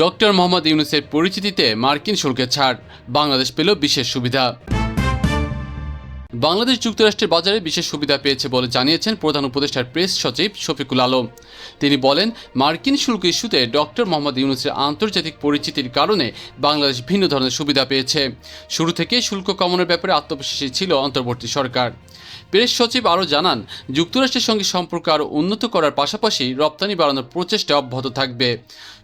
Doctor Mohammad ইউনুসের পরিচিতিতে মার্কিন শুল্কের ছাড়। বাংলাদেশ পেল বিশেষ সুবিধা। বাংলাদেশ যুক্তরাষ্ট্রের বাজারে বিশেষ সুবিধা পেয়েছে বলে জানিয়েছেন প্রধান উপদেষ্টার প্রেস সচিব শফিকুল আলম। তিনি বলেন, মার্কিন শুল্ক ইস্যুতে ডক্টর মোহাম্মদ ইউনুসের আন্তর্জাতিক পরিচিতির কারণে বাংলাদেশ ভিন্ন ধরনের সুবিধা পেয়েছে। শুরু থেকে শুল্ক কমানোর ব্যাপারে আত্মবিশ্বাসী ছিল অন্তর্বর্তী সরকার। প্রেস সচিব আরও জানান, যুক্তরাষ্ট্রের সঙ্গে সম্পর্ক আরও উন্নত করার পাশাপাশি রপ্তানি বাড়ানোর প্রচেষ্টা অব্যাহত থাকবে।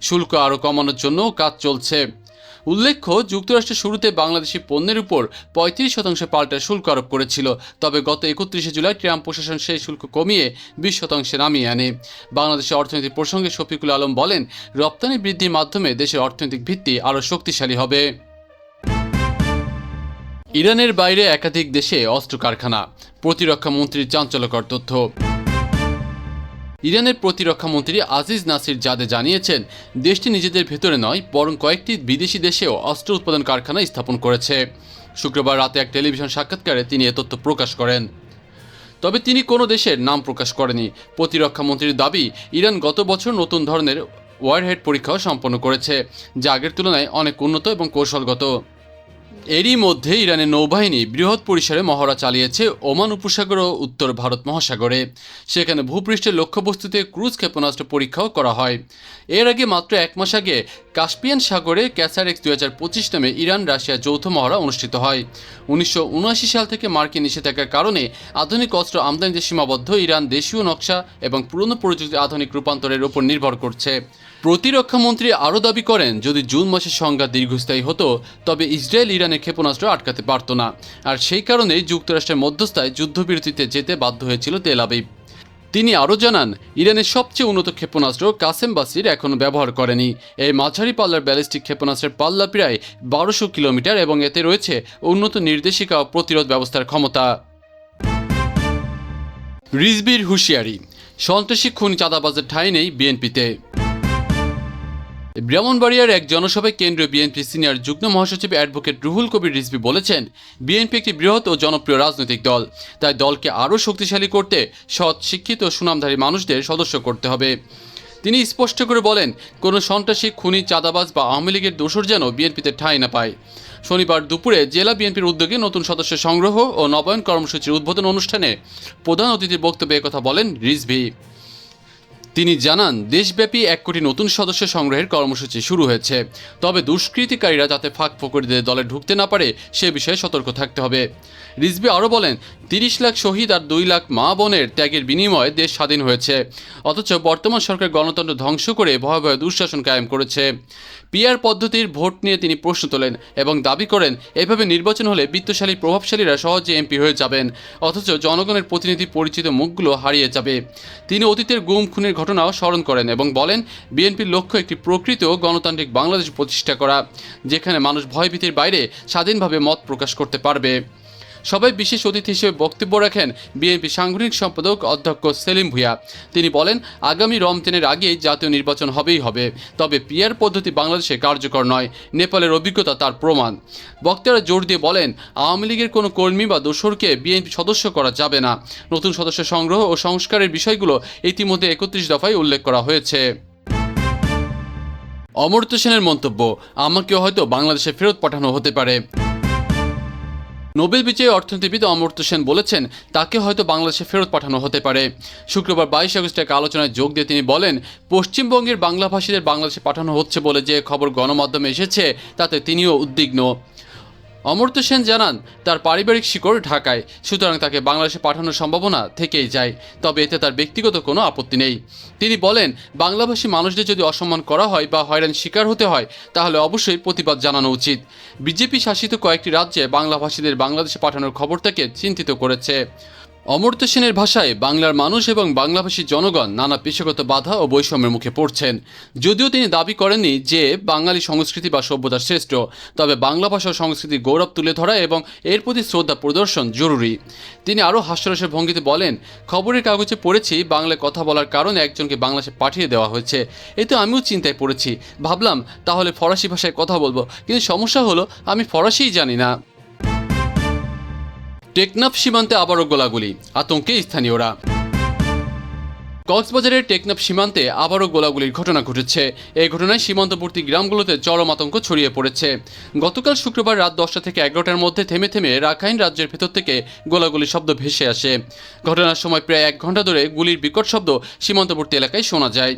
শুল্ক আরও কমানোর জন্যও কাজ চলছে। উল্লেখ্য, যুক্তরাষ্ট্রের শুরুতে বাংলাদেশি পণ্যের উপর পঁয়ত্রিশ শতাংশ পাল্টা শুল্ক আরোপ করেছিল। তবে গত একত্রিশে জুলাই ট্রাম্প প্রশাসন সেই শুল্ক কমিয়ে বিশ শতাংশে নামিয়ে আনে। বাংলাদেশের অর্থনীতি প্রসঙ্গে শফিকুল আলম বলেন, রপ্তানি বৃদ্ধির মাধ্যমে দেশের অর্থনৈতিক ভিত্তি আরও শক্তিশালী হবে। ইরানের বাইরে একাধিক দেশে অস্ত্র কারখানা প্রতিরক্ষা মন্ত্রীর চাঞ্চল্যকর তথ্য। ইরানের প্রতিরক্ষা মন্ত্রী আজিজ নাসির জাদে জানিয়েছেন, দেশটি নিজেদের ভেতরে নয়, বরং কয়েকটি বিদেশি দেশেও অস্ত্র উৎপাদন কারখানা স্থাপন করেছে। শুক্রবার রাতে এক টেলিভিশন সাক্ষাৎকারে তিনি এ তথ্য প্রকাশ করেন। তবে তিনি কোনো দেশের নাম প্রকাশ করেনি। প্রতিরক্ষা মন্ত্রীর দাবি, ইরান গত বছর নতুন ধরনের ওয়ারহেড পরীক্ষাও সম্পন্ন করেছে, যা আগের তুলনায় অনেক উন্নত এবং কৌশলগত। এরই মধ্যে ইরানের নৌবাহিনী বৃহৎ পরিসরে মহড়া চালিয়েছে ওমান উপসাগর ও উত্তর ভারত মহাসাগরে। সেখানে ভূপৃষ্ঠের লক্ষ্যবস্তুতে ক্রুজ ক্ষেপণাস্ত্র পরীক্ষাও করা হয়। এর আগে মাত্র এক মাস আগে কাস্পিয়ান সাগরে ক্যাসার এক্স দুই হাজার পঁচিশ নামে ইরান, রাশিয়া যৌথ মহড়া অনুষ্ঠিত হয়। উনিশশো উনআশি সাল থেকে মার্কিন নিষেধাজ্ঞার কারণে আধুনিক অস্ত্র আমদানিতে সীমাবদ্ধ, ইরান দেশীয় নকশা এবং পুরনো প্রযুক্তি আধুনিক রূপান্তরের উপর নির্ভর করছে। প্রতিরক্ষা মন্ত্রী আরও দাবি করেন, যদি জুন মাসের সংজ্ঞা দীর্ঘস্থায়ী হতো, তবে ইসরায়েল ইরানের ক্ষেপণাস্ত্র আটকাতে পারত না। আর সেই কারণেই যুক্তরাষ্ট্রের মধ্যস্থায় যুদ্ধবিরতিতে যেতে বাধ্য হয়েছিল তেল আবিব। তিনি আরও জানান, ইরানের সবচেয়ে উন্নত ক্ষেপণাস্ত্র কাসেম বাসির এখনও ব্যবহার করেনি। এই মাঝারি পাল্লার ব্যালিস্টিক ক্ষেপণাস্ত্রের পাল্লা প্রায় বারোশো কিলোমিটার এবং এতে রয়েছে উন্নত নির্দেশিকা ও প্রতিরোধ ব্যবস্থার ক্ষমতা। রিজবির হুঁশিয়ারি, সন্ত্রাসী খুন চাঁদাবাজের ঠাঁই নেই বিএনপিতে। ব্রাহ্মণবাড়িয়ার এক জনসভায় কেন্দ্রীয় বিএনপি সিনিয়র যুগ্ম মহাসচিব অ্যাডভোকেট রুহুল কবির রিজভি বলেছেন, বিএনপি একটি বৃহৎ ও জনপ্রিয় রাজনৈতিক দল। তাই দলকে আরও শক্তিশালী করতে সৎ, শিক্ষিত সুনামধারী মানুষদের সদস্য করতে হবে। তিনি স্পষ্ট করে বলেন, কোনো সন্ত্রাসী, খুনি, চাঁদাবাজ বা আওয়ামী লীগের দোষর যেন বিএনপিতে ঠাঁই না পায়। শনিবার দুপুরে জেলা বিএনপির উদ্যোগে নতুন সদস্য সংগ্রহ ও নবায়ন কর্মসূচির উদ্বোধন অনুষ্ঠানে প্রধান অতিথির বক্তব্যে কথা বলেন রিজভি। তিনি জানান, দেশব্যাপী এক কোটি নতুন সদস্য সংগ্রহের কর্মসূচি শুরু হয়েছে। তবে দুষ্কৃতিকারীরা যাতে ফাঁক ফকরিদের দলে ঢুকতে না পারে, সে বিষয়ে সতর্ক থাকতে হবে। রিজবি আরও বলেন, তিরিশ লাখ শহীদ আর দুই লাখ মা বোনের ত্যাগের বিনিময়ে দেশ স্বাধীন হয়েছে। অথচ বর্তমান সরকার গণতন্ত্র ধ্বংস করে ভয়াবহ দুঃশাসন কায়েম করেছে। পিআর পদ্ধতির ভোট নিয়ে তিনি প্রশ্ন তোলেন এবং দাবি করেন, এভাবে নির্বাচন হলে বিত্তশালী, প্রভাবশালীরা সহজে এমপি হয়ে যাবেন। অথচ জনগণের প্রতিনিধি পরিচিত মুখগুলো হারিয়ে যাবে। তিনি অতীতের গুম, খুনের ঘটনাও স্মরণ করেন এবং বলেন, বিএনপির লক্ষ্য একটি প্রকৃত গণতান্ত্রিক বাংলাদেশ প্রতিষ্ঠা করা, যেখানে মানুষ ভয়ভীতির বাইরে স্বাধীনভাবে মত প্রকাশ করতে পারবে। সবাই বিশেষ অতিথি হিসেবে বক্তব্য রাখেন বিএনপি সাংগঠনিক সম্পাদক অধ্যক্ষ সেলিম ভুঁইয়া। তিনি বলেন, আগামী রমজানের আগেই জাতীয় নির্বাচন হবেই হবে, তবে পিয়ার পদ্ধতি বাংলাদেশে কার্যকর নয়, নেপালের অভিজ্ঞতা তার প্রমাণ। বক্তারা জোর দিয়ে বলেন, আওয়ামী লীগের কোনো কর্মী বা দোসরকে বিএনপি সদস্য করা যাবে না। নতুন সদস্য সংগ্রহ ও সংস্কারের বিষয়গুলো ইতিমধ্যে একত্রিশ দফায় উল্লেখ করা হয়েছে। অমর্ত্য সেনের মন্তব্য, আমাকেও হয়তো বাংলাদেশে ফেরত পাঠানো হতে পারে। নোবেল বিজয়ী অর্থনীতিবিদ অমর্ত্য সেন বলেছেন, তাকে হয়তো বাংলাদেশে ফেরত পাঠানো হতে পারে। শুক্রবার বাইশ আগস্ট এক আলোচনায় যোগ দিয়ে তিনি বলেন, পশ্চিমবঙ্গের বাংলাভাষীদের বাংলাদেশে পাঠানো হচ্ছে বলে যে খবর গণমাধ্যমে এসেছে, তাতে তিনিও উদ্বিগ্ন। অমর্ত্য সেন জানান, তার পারিবারিক শিকড় ঢাকায়, সুতরাং তাকে বাংলাদেশে পাঠানোর সম্ভাবনা থেকেই যায়, তবে এতে তার ব্যক্তিগত কোনো আপত্তি নেই। তিনি বলেন, বাংলাভাষী মানুষদের যদি অসম্মান করা হয় বা হয়রান শিকার হতে হয়, তাহলে অবশ্যই প্রতিবাদ জানানো উচিত। বিজেপি শাসিত কয়েকটি রাজ্যে বাংলাভাষীদের বাংলাদেশে পাঠানোর খবরটাকে চিন্তিত করেছে। অমর্ত্য সেনের ভাষায় বাংলার মানুষ এবং বাংলাভাষী জনগণ নানা পেশাগত বাধা ও বৈষম্যের মুখে পড়ছেন। যদিও তিনি দাবি করেননি যে বাঙালি সংস্কৃতি বা সভ্যতা শ্রেষ্ঠ, তবে বাংলা ভাষা ও সংস্কৃতির গৌরব তুলে ধরা এবং এর প্রতি শ্রদ্ধা প্রদর্শন জরুরি। তিনি আরও হাস্যরসের ভঙ্গিতে বলেন, খবরের কাগজে পড়েছি, বাংলায় কথা বলার কারণে একজনকে বাংলাদেশে পাঠিয়ে দেওয়া হয়েছে। এতে আমিও চিন্তায় পড়েছি। ভাবলাম, তাহলে ফরাসি ভাষায় কথা বলব। কিন্তু সমস্যা হলো, আমি ফরাসিই জানি না। টেকনাফ সীমান্তে আবারও গোলাগুলি। আতঙ্কে স্থানীয়রা। কক্সবাজারের টেকনাফ সীমান্তে আবারও গোলাগুলির ঘটনা ঘটেছে। এই ঘটনায় সীমান্তবর্তী গ্রামগুলোতে চরম আতঙ্ক ছড়িয়ে পড়েছে। গতকাল শুক্রবার রাত দশটা থেকে এগারোটার মধ্যে থেমে থেমে রাখাইন রাজ্যের ভেতর থেকে গোলাগুলির শব্দ ভেসে আসে। ঘটনার সময় প্রায় এক ঘণ্টা ধরে গুলির বিকট শব্দ সীমান্তবর্তী এলাকায় শোনা যায়।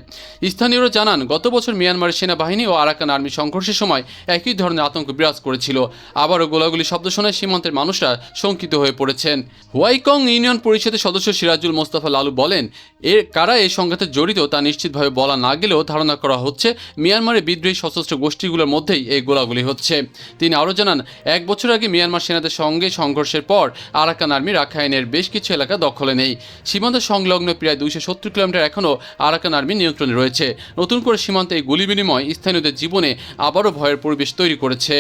স্থানীয়রা জানান, গত বছর মিয়ানমারের সেনাবাহিনী ও আরাকান আর্মি সংঘর্ষের সময় একই ধরনের আতঙ্ক বিরাজ করেছিল। আবারও গোলাগুলি শব্দ শোনায় সীমান্তের মানুষরা শঙ্কিত হয়ে পড়েছেন। হোয়াইকং ইউনিয়ন পরিষদের সদস্য সিরাজুল মোস্তাফা লালু বলেন, এর কারা এই সংঘাতে জড়িত তা নিশ্চিতভাবে বলা না গেলেও ধারণা করা হচ্ছে মিয়ানমারের বিদ্রোহী সশস্ত্র গোষ্ঠীগুলোর মধ্যেই এই গোলাগুলি হচ্ছে। তিনি আরও জানান, এক বছর আগে মিয়ানমার সেনাদের সঙ্গে সংঘর্ষের পর আরাকান আর্মি রাখাইনের বেশ কিছু এলাকা দখলে নেই। সীমান্ত সংলগ্ন প্রায় দুইশো সত্তর কিলোমিটার এখনও আরাকান আর্মি নিয়ন্ত্রণে রয়েছে। নতুন করে সীমান্তে এই গুলি বিনিময় স্থানীয়দের জীবনে আবারও ভয়ের পরিবেশ তৈরি করেছে।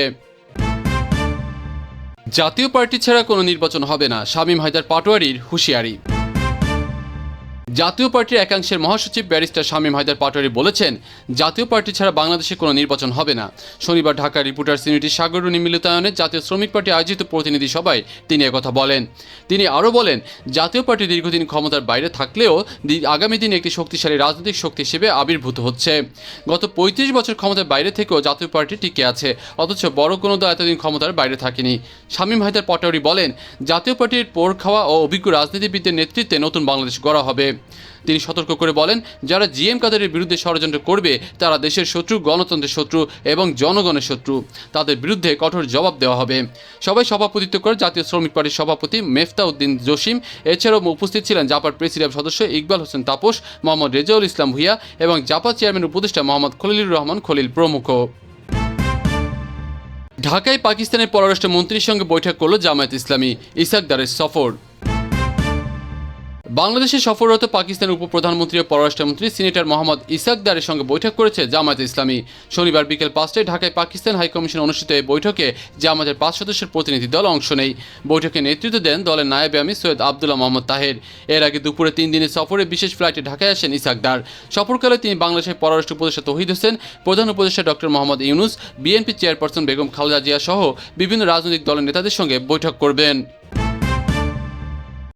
জাতীয় পার্টি ছাড়া কোনো নির্বাচন হবে না, শামীম হায়দার পাটোয়ারির হুঁশিয়ারি। জাতীয় পার্টির একাংশের মহাসচিব ব্যারিস্টার শামীম হায়দার পাটোয়ারি বলেছেন, জাতীয় পার্টি ছাড়া বাংলাদেশে কোনো নির্বাচন হবে না। শনিবার ঢাকা রিপোর্টার্স ইউনিটি সাগরণী মিলিতায়নে জাতীয় শ্রমিক পার্টি আয়োজিত প্রতিনিধি সভায় তিনি একথা বলেন। তিনি আরও বলেন, জাতীয় পার্টি দীর্ঘদিন ক্ষমতার বাইরে থাকলেও আগামী দিনে একটি শক্তিশালী রাজনৈতিক শক্তি হিসেবে আবির্ভূত হচ্ছে। গত পঁয়ত্রিশ বছর ক্ষমতার বাইরে থেকেও জাতীয় পার্টি টিকে আছে, অথচ বড় কোনো দল এতদিন ক্ষমতার বাইরে থাকেনি। শামীম হায়দার পাটোয়ারি বলেন, জাতীয় পার্টির পোর খাওয়া ও অভিজ্ঞ রাজনীতিবিদদের নেতৃত্বে নতুন বাংলাদেশ গড়া হবে। তিনি সতর্ক করে বলেন, যারা জিএম কাদেরের বিরুদ্ধে ষড়যন্ত্র করবে, তারা দেশের শত্রু, গণতন্ত্রের শত্রু এবং জনগণের শত্রু। তাদের বিরুদ্ধে কঠোর জবাব দেওয়া হবে। সবাই সভাপতিত্ব করে জাতীয় শ্রমিক পার্টির সভাপতি মেফতা উদ্দিন জসিম, এছাড়াও উপস্থিত ছিলেন জাপার প্রেসিডেন্ট সদস্য ইকবাল হোসেন তাপস, মোহাম্মদ রেজাউল ইসলাম ভুইয়া এবং জাপা চেয়ারম্যান উপদেষ্টা মোহাম্মদ খলিলুর রহমান খলিল প্রমুখ। ঢাকায় পাকিস্তানের পররাষ্ট্র মন্ত্রীর সঙ্গে বৈঠক করল জামায়াত ইসলামী, ইসাকদারের সফর। বাংলাদেশে সফররত পাকিস্তানের উপপ্রধানমন্ত্রী ও পররাষ্ট্রমন্ত্রী সিনেটর মোহাম্মদ ইসাকদারের সঙ্গে বৈঠক করেছে জামায়াত ইসলামী। শনিবার বিকেল পাঁচটায় ঢাকায় পাকিস্তান হাইকমিশন অনুষ্ঠিত এই বৈঠকে জামায়াতের পাঁচ সদস্যের প্রতিনিধি দল অংশ নেয়। বৈঠকে নেতৃত্ব দেন দলের নায়েবে আমি সৈয়দ আবদুল্লাহ মোহাম্মদ তাহের। এর আগে দুপুরে তিন দিনের সফরে বিশেষ ফ্লাইটে ঢাকায় আসেন ইসাকদার সফরকালে তিনি বাংলাদেশের পররাষ্ট্র উপদেষ্টা তহিদ হোসেন, প্রধান উপদেষ্টা doctor Mohammad Yunus, BNP chairperson Begum Khaleda Zia সহ বিভিন্ন রাজনৈতিক দলের নেতাদের সঙ্গে বৈঠক করবেন।